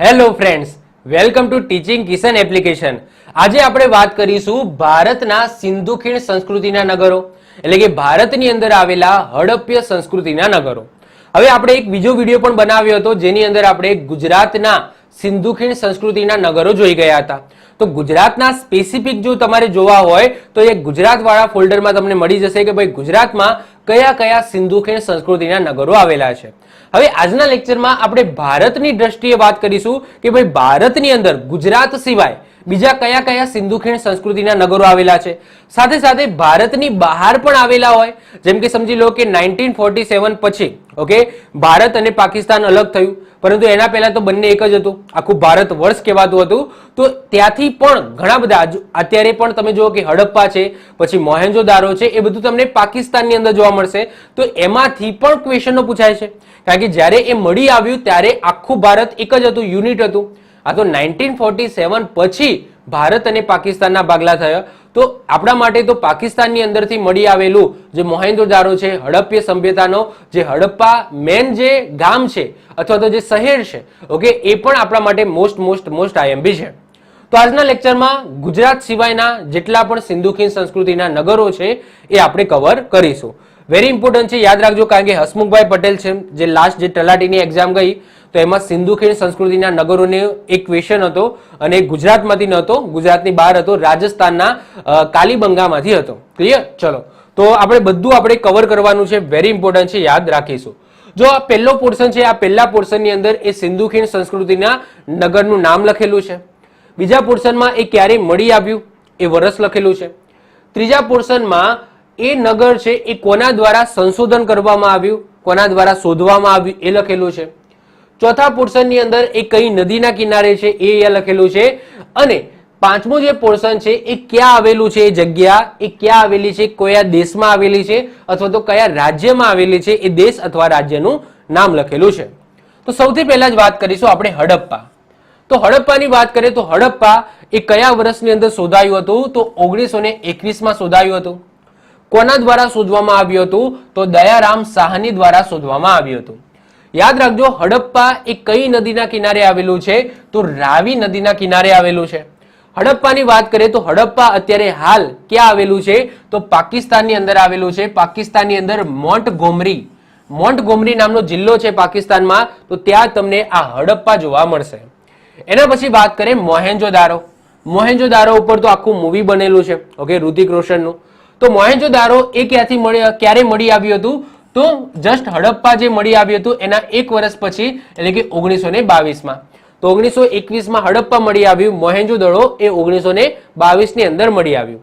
Hello friends welcome to teaching Kishan application આજે આપણે વાત કરીશું ભારતના સિંધુ ખીણ સંસ્કૃતિના નગરો, એટલે કે ભારતની અંદર આવેલા હડપ્ય સંસ્કૃતિના નગરો. હવે આપણે એક બીજો વીડિયો પણ બનાવ્યો હતો, જેની અંદર આપણે ગુજરાતના સિંધુ ખીણ સંસ્કૃતિના નગરો જોઈ ગયા હતા. તો ગુજરાતના સ્પેસિફિક જો તમારે જોવા હોય, તો એ ગુજરાત વાળા ફોલ્ડરમાં તમને મળી જશે કે ભાઈ ગુજરાતમાં કયા કયા સિંધુ ખીણ સંસ્કૃતિના નગરો આવેલા છે? હવે આજના લેક્ચરમાં આપણે ભારતની દ્રષ્ટિએ વાત કરીશું કે ભાઈ ભારતની અંદર ગુજરાત સિવાય બીજા કયા કયા સિંધુ ખીણ સંસ્કૃતિના નગરો આવેલા છે? સાથે સાથે ભારતની બહાર પણ આવેલા હોય, જેમ કે સમજી લો કે નાઇન્ટીન ફોર્ટી સેવન પછી, ઓકે, ભારત અને પાકિસ્તાન અલગ થયું. પરંતુ એના પહેલા તો બંને એક જ હતું. આખું ભારત વર્ષ કહેવાતું હતું. તો ત્યાંથી પણ ઘણા બધા અત્યારે પણ તમે જુઓ કે હડપ્પા છે, પછી મોહેન્જો દારો છે, એ બધું તમને પાકિસ્તાનની અંદર જોવા મળશે. તો એમાંથી પણ ક્વેશ્ચનો પૂછાય છે. કારણ કે જ્યારે એ મળી આવ્યું, ત્યારે આખું ભારત એક જ હતું, યુનિટ હતું. આ તો નાઇન્ટીન ફોર્ટી સેવન પછી ભારત અને પાકિસ્તાનના ભાગલા થયા. તો આપણા માટે તો પાકિસ્તાનની અંદરથી મળી આવેલું જે મોહેન્જો દારો છે હડપ્ય સભ્યતાનો જે હડપ્પા મેન જે ગામ છે અથવા તો જે શહેર છે, ઓકે, એ પણ આપણા માટે મોસ્ટ મોસ્ટ મોસ્ટ આઈએમબી છે. તો આજના લેક્ચરમાં ગુજરાત સિવાયના જેટલા પણ સિંધુ ખીણ સંસ્કૃતિના નગરો છે, એ આપણે કવર કરીશું. વેરી ઇમ્પોર્ટન્ટ છે, યાદ રાખજો, કારણ કે હસમુખભાઈ પટેલ છે, જે લાસ્ટ જે તલાટીની એક્ઝામ ગઈ તો એમાં સિંધુ ખીણ સંસ્કૃતિના નગરોને એક ક્વેશ્ચન હતો અને ગુજરાતમાંથી નહોતો, ગુજરાતની બહાર હતો, રાજસ્થાનના કાલીબંગામાંથી હતો. ક્લિયર ચલો. તો આપણે બધું આપણે કવર કરવાનું છે વેરી ઇમ્પોર્ટન્ટ છે, યાદ રાખીશું. જો આ પહેલો પોર્શન છે, આ પહેલા પોર્શનની અંદર એ સિંધુ ખીણ સંસ્કૃતિના નગરનું નામ લખેલું છે. બીજા પોર્શનમાં એ ક્યારે મળી આવ્યું? એ વર્ષ લખેલું છે. ત્રીજા પોર્શનમાં એ નગર છે, એ કોના દ્વારા સંશોધન કરવામાં આવ્યું? કોના દ્વારા શોધવામાં આવ્યું? એ લખેલું છે. ચોથા પોર્શનની અંદર એ કઈ નદીના કિનારે છે એ અહીંયા લખેલું છે. અને પાંચમું જે પોર્શન છે એ ક્યાં આવેલું છે એ જગ્યા? એ ક્યાં આવેલી છે? કયા દેશમાં આવેલી છે? અથવા તો કયા રાજ્યમાં આવેલી છે? એ દેશ અથવા રાજ્યનું નામ લખેલું છે. તો સૌથી પહેલા જ વાત કરીશું આપણે હડપ્પા. તો હડપ્પાની વાત કરીએ તો હડપ્પા એ કયા વર્ષની અંદર શોધાયું હતું? તો ઓગણીસો ને એકવીસમાં શોધાયું હતું. કોના દ્વારા શોધવામાં આવ્યું હતું? તો દયારામ સાહની દ્વારા શોધવામાં આવ્યું હતું. યાદ રાખજો, હડપ્પા એ કઈ નદીના કિનારે આવેલું છે? તો રાવી નદીના કિનારે આવેલું છે. હડપ્પાની વાત કરીએ તો હડપ્પા અત્યારે હાલ ક્યાં આવેલું છે? તો પાકિસ્તાનની અંદર આવેલું છે. પાકિસ્તાનની અંદર મોન્ટ ગોમરી મોન્ટ ગોમરી નામનો જિલ્લો છે પાકિસ્તાનમાં. તો ત્યાં તમને આ હડપ્પા જોવા મળશે. એના પછી વાત કરીએ મોહેન્જો દારો મોહેન્જો દારો ઉપર તો આખું મૂવી બનેલું છે. ઓકે ઋતિક રોશનનું. તો મોહેન્જો દારો એ ક્યાંથી મળી ક્યારે મળી આવ્યું હતું? તો જસ્ટ હડપ્પા જે મળી આવ્યું હતું એના એક વર્ષ પછી, એટલે કે ઓગણીસો ને બાવીસમાં. તો ઓગણીસો એકવીસમાં હડપ્પા મળી આવ્યું, મોહેન્જો દડો એ ઓગણીસો ને બાવીસની અંદર મળી આવ્યું.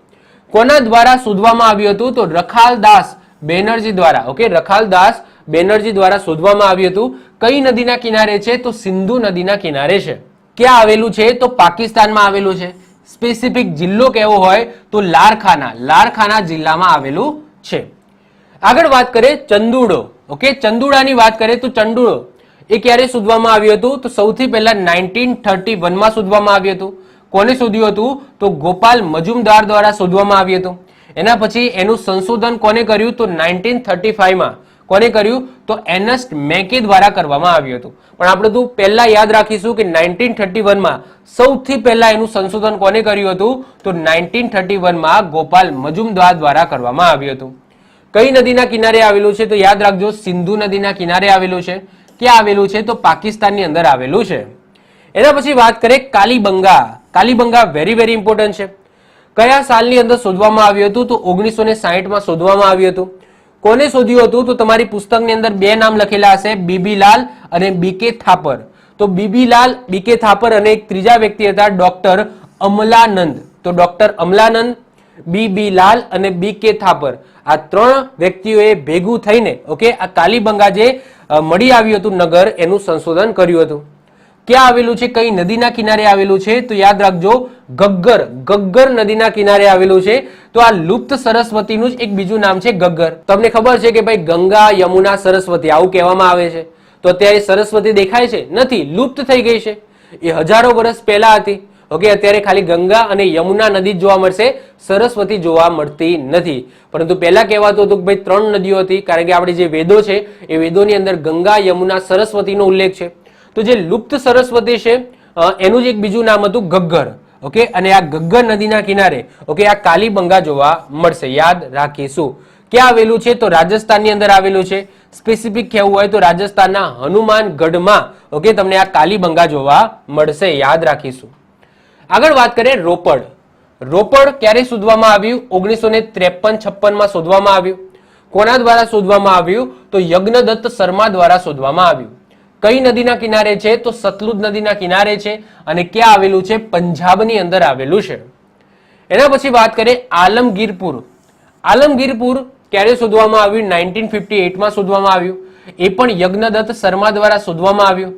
કોના દ્વારા શોધવામાં આવ્યું હતું? તો રખાલદાસ બેનર્જી દ્વારા, ઓકે? રખાલદાસ બેનર્જી દ્વારા શોધવામાં આવ્યું હતું. કઈ નદીના કિનારે છે? તો સિંધુ નદીના કિનારે છે. ક્યાં આવેલું છે? તો પાકિસ્તાનમાં આવેલું છે. સ્પેસિફિક જિલ્લો કેવો હોય? તો લારખાના લારખાના જિલ્લામાં આવેલું છે. આગળ વાત કરીએ ચંદુડો. ઓકે ચંદુડાની વાત કરીએ તો ચંદુડો એ ક્યારે શોધવામાં આવ્યું હતું? તો સૌથી પહેલા નાઇન્ટીન થર્ટી વનમાં શોધવામાં આવ્યું હતું. કોને શોધ્યું હતું? તો ગોપાલ મજુમદાર દ્વારા શોધવામાં આવ્યું હતું. એના પછી એનું સંશોધન કોને કર્યું? તો નાઇન્ટીન થર્ટી ફાઈવમાં કોને કર્યું? તો એનસ્ટ મેકે દ્વારા કરવામાં આવ્યું હતું. પણ આપણે તો પહેલા યાદ રાખીશું કે નાઇન્ટીન થર્ટી વનમાં સૌથી પહેલા એનું સંશોધન કોને કર્યું હતું? તો નાઇન્ટીન થર્ટી વનમાં ગોપાલ મજુમદાર દ્વારા કરવામાં આવ્યું હતું. કઈ નદીના કિનારે આવેલું છે તો યાદ રાખજો, સિંધુ નદીના કિનારે આવેલું છે. ક્યાં આવેલું છે તો પાકિસ્તાનની અંદર આવેલું છે. એના પછી વાત કરીએ Kalibanga. Kalibanga very very important છે. કયા સાલની અંદર શોધવામાં આવ્યું હતું તો ઓગણીસો ને સાહીઠમાં શોધવામાં આવ્યું હતું. કોને શોધ્યું હતું તો તમારી પુસ્તકની અંદર બે નામ લખેલા હશે બીબીલાલ અને બીકે થાપર. તો બીબીલાલ બીકે થાપર અને એક ત્રીજા વ્યક્તિ હતા ડોક્ટર અમલાનંદ. તો ડોક્ટર અમલાનંદ બી બી લાલ અને બી કે થાપર. આ ત્રણ વ્યક્તિઓએ ભેગું થઈને, ઓકે, આ કાલીબંગા જે મળી આવ્યું હતું નગર, એનું સંશોધન કર્યું હતું. ક્યાં આવેલું છે? કઈ નદીના કિનારે આવેલું છે? તો યાદ રાખજો, ગગ્ગર. ગગ્ગર નદીના કિનારે આવેલું છે. તો આ લુપ્ત સરસ્વતીનું જ એક બીજું નામ છે ગગ્ગર. તમને ખબર છે કે ભાઈ ગંગા, યમુના, સરસ્વતી આવું કહેવામાં આવે છે. તો અત્યારે સરસ્વતી દેખાય છે? નથી, લુપ્ત થઈ ગઈ છે. એ હજારો વર્ષ પહેલા હતી. ઓકે, અત્યારે ખાલી ગંગા અને યમુના નદી જોવા મળશે. સરસ્વતી જોવા મળતી નથી. પરંતુ પહેલા કહેવાતું હતું કે ભાઈ ત્રણ નદીઓ હતી, કારણ કે આપણે જે વેદો છે, એ વેદોની અંદર ગંગા, યમુના, સરસ્વતીનો ઉલ્લેખ છે. તો જે લુપ્ત સરસ્વતી છે એનું જ એક બીજું નામ હતું ગગ્ગર. ઓકે? અને આ ગગ્ગર નદીના કિનારે, ઓકે, આ કાલીબંગા જોવા મળશે. યાદ રાખીશું. ક્યાં આવેલું છે? તો રાજસ્થાનની અંદર આવેલું છે. સ્પેસિફિક કહેવું હોય તો રાજસ્થાનના હનુમાનગઢમાં, ઓકે, તમને આ કાલીબંગા જોવા મળશે. યાદ રાખીશું. આગળ વાત કરીએ રોપડ. રોપડ ક્યારે શોધવામાં આવ્યું? ઓગણીસો ને ત્રેપન, છપ્પનમાં શોધવામાં આવ્યું. કોના દ્વારા શોધવામાં આવ્યું? તો યજ્ઞદત્ત શર્મા દ્વારા શોધવામાં આવ્યું. કઈ નદીના કિનારે છે? તો સતલુજ નદીના કિનારે છે અને ક્યાં આવેલું છે? પંજાબની અંદર આવેલું છે. એના પછી વાત કરીએ આલમગીરપુર. આલમગીરપુર ક્યારે શોધવામાં આવ્યું? નાઇન્ટીન ફિફ્ટી એટમાં શોધવામાં આવ્યું. એ પણ યજ્ઞદત્ત શર્મા દ્વારા શોધવામાં આવ્યું.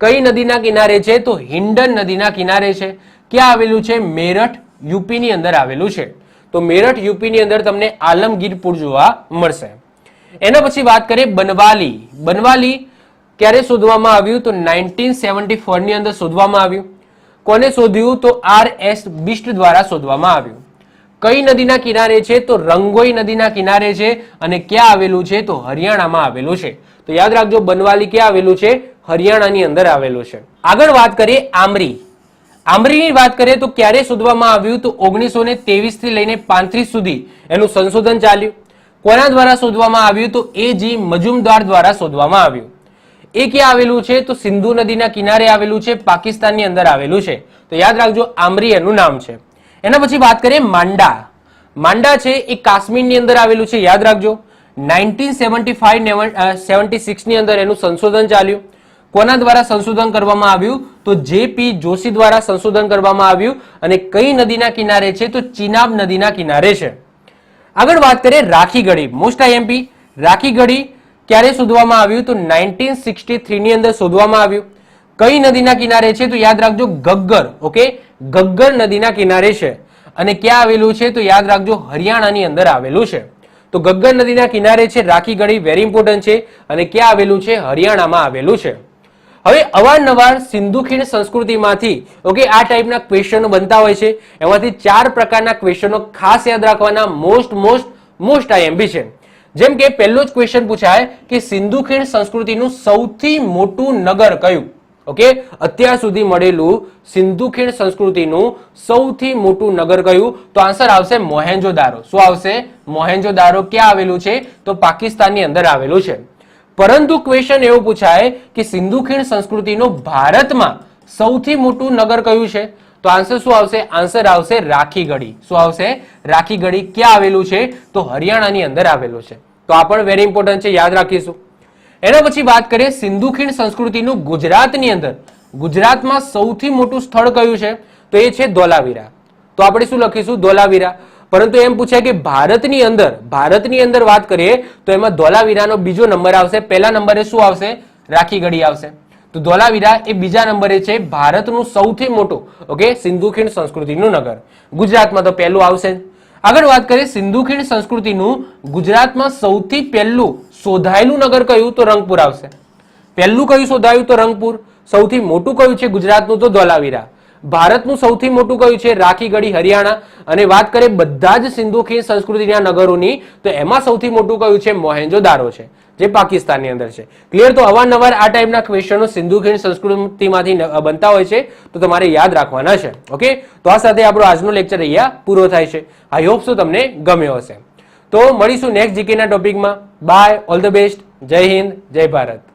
કઈ નદીના કિનારે છે? તો હિન્ડન નદીના કિનારે છે. ક્યાં આવેલું છે? મેરઠ યુપીની અંદર આવેલું છે. તો મેરઠ યુપીની અંદર તમને આલમગીરપુર જોવા મળશે. એના પછી વાત કરીએ બનવાલી. બનવાલી ક્યારે શોધવામાં આવ્યું? તો નાઇન્ટીન સેવન્ટી ફોરની અંદર શોધવામાં આવ્યું. કોને શોધ્યું? તો આર એસ બિસ્ટ દ્વારા શોધવામાં આવ્યું. કઈ નદીના કિનારે છે? તો રંગોઈ નદીના કિનારે છે અને ક્યાં આવેલું છે? તો હરિયાણામાં આવેલું છે. તો યાદ રાખજો, બનવાલી ક્યાં આવેલું છે? હરિયાણાની અંદર આવેલું છે. આગળ વાત કરીએ આમરી. આમરીની વાત કરીએ તો ક્યારે શોધવામાં આવ્યું તો ઓગણીસો ને ત્રેવીસથી લઈને પાંત્રીસ સુધી એનું સંશોધન ચાલ્યું? કોના દ્વારા શોધવામાં આવ્યું તો એ જી મજુમદાર દ્વારા શોધવામાં આવ્યું. એ ક્યાં આવેલું છે? તો સિંધુ નદીના કિનારે આવેલું છે, પાકિસ્તાનની અંદર આવેલું છે. તો યાદ રાખજો, આમરી એનું નામ છે. એના પછી વાત કરીએ માંડા. માંડા છે, એ કાશ્મીરની અંદર આવેલું છે, યાદ રાખજો. નાઇન્ટીન સેવન્ટી ફાઈવ સેવન્ટી સિક્સની અંદર એનું સંશોધન ચાલ્યું. કોના દ્વારા સંશોધન કરવામાં આવ્યું? તો જેપી જોશી દ્વારા સંશોધન કરવામાં આવ્યું અને કઈ નદીના કિનારે છે? તો ચિનાબ નદીના કિનારે છે. આગળ વાત કરીએ રાખીગઢી. મોસ્ટ આઈએમપી રાખીગઢી ક્યારે શોધવામાં આવ્યું? તો નાઇન્ટીન સિક્સટી થ્રીની અંદર શોધવામાં આવ્યું. કઈ નદીના કિનારે છે? તો યાદ રાખજો ગગ્ગર, ઓકે? ગગ્ગર નદીના કિનારે છે. અને ક્યાં આવેલું છે? તો યાદ રાખજો હરિયાણાની અંદર આવેલું છે. તો ગગ્ગર નદીના કિનારે છે રાખીગઢી વેરી ઇમ્પોર્ટન્ટ છે. અને ક્યાં આવેલું છે? હરિયાણામાં આવેલું છે. હવે અવારનવાર સિંધુ ખીણ સંસ્કૃતિમાંથી ઓકે આ ટાઈપના ક્વેશ્ચનો બનતા હોય છે. એમાંથી ચાર પ્રકારના ક્વેશ્ચનો ખાસ યાદ રાખવાના મોસ્ટ મોસ્ટ મોસ્ટ આઈએમબી છે. જેમ કે પહેલો જ ક્વેશ્ચન પૂછાય કે સિંધુ ખીણ સંસ્કૃતિનું સૌથી મોટું નગર કયું? ઓકે અત્યાર સુધી મળેલું સિંધુ ખીણ સંસ્કૃતિનું સૌથી મોટું નગર કયું? તો આન્સર આવશે મોહેન્જો દારો શું આવશે? મોહેન્જો દારો ક્યાં આવેલું છે? તો પાકિસ્તાનની અંદર આવેલું છે. પરંતુ ક્વેશ્ચન એવો પૂછાય કે સિંધુ ખીણ સંસ્કૃતિનું ભારતમાં સૌથી મોટું નગર કયું છે? તો આન્સર શું આવશે? આન્સર આવશે રાખીગઢી. શું આવશે? રાખીગઢી ક્યાં આવેલું છે? તો હરિયાણાની અંદર આવેલું છે. તો આ પણ વેરી ઇમ્પોર્ટન્ટ છે, યાદ રાખીશું. એના પછી વાત કરીએ સિંધુ ખીણ સંસ્કૃતિનું ગુજરાતની અંદર. ગુજરાતમાં સૌથી મોટું સ્થળ કયું છે? તો એ છે ધોલાવીરા. તો આપણે શું લખીશું? ધોલાવીરા. પરંતુ એમ પૂછાય કે ભારતની અંદર ભારતની અંદર વાત કરીએ, તો એમાં ધોલાવીરાનો બીજો નંબર આવશે. પહેલા નંબરે શું આવશે? રાખીગઢી આવશે. તો ધોલાવીરા એ બીજા નંબરે છે ભારતનું સૌથી મોટું, ઓકે સિંધુ ખીણ સંસ્કૃતિનું નગર. ગુજરાતમાં તો પહેલું આવશે. આગળ વાત કરીએ સિંધુ ખીણ સંસ્કૃતિનું ગુજરાતમાં સૌથી પહેલું શોધાયેલું નગર કયું? તો રંગપુર આવશે. પહેલું કયું શોધાયું? તો રંગપુર. સૌથી મોટું કયું છે ગુજરાતનું? તો ધોલાવીરા. ભારતનું સૌથી મોટું કયું છે? રાખી ગઢી, હરિયાણા. અને વાત કરીએ બધા જ સિંધુ ખીણ સંસ્કૃતિના નગરોની, તો એમાં સૌથી મોટું કયું છે? મોહેન્જો દારો છે, જે પાકિસ્તાનની અંદર છે. ક્લિયર તો અવારનવાર આ ટાઈપના ક્વેશ્ચનો સિંધુ ખીણ સંસ્કૃતિમાંથી બનતા હોય છે, તો તમારે યાદ રાખવાના છે. ઓકે તો આ સાથે આપણો આજનો લેક્ચર અહીંયા પૂરો થાય છે. આઈ હોપ સો તમને ગમ્યો હશે. તો મળીશું નેક્સ્ટ જીકેના ટોપિકમાં બાય ઓલ ધ બેસ્ટ જય હિન્દ, જય ભારત.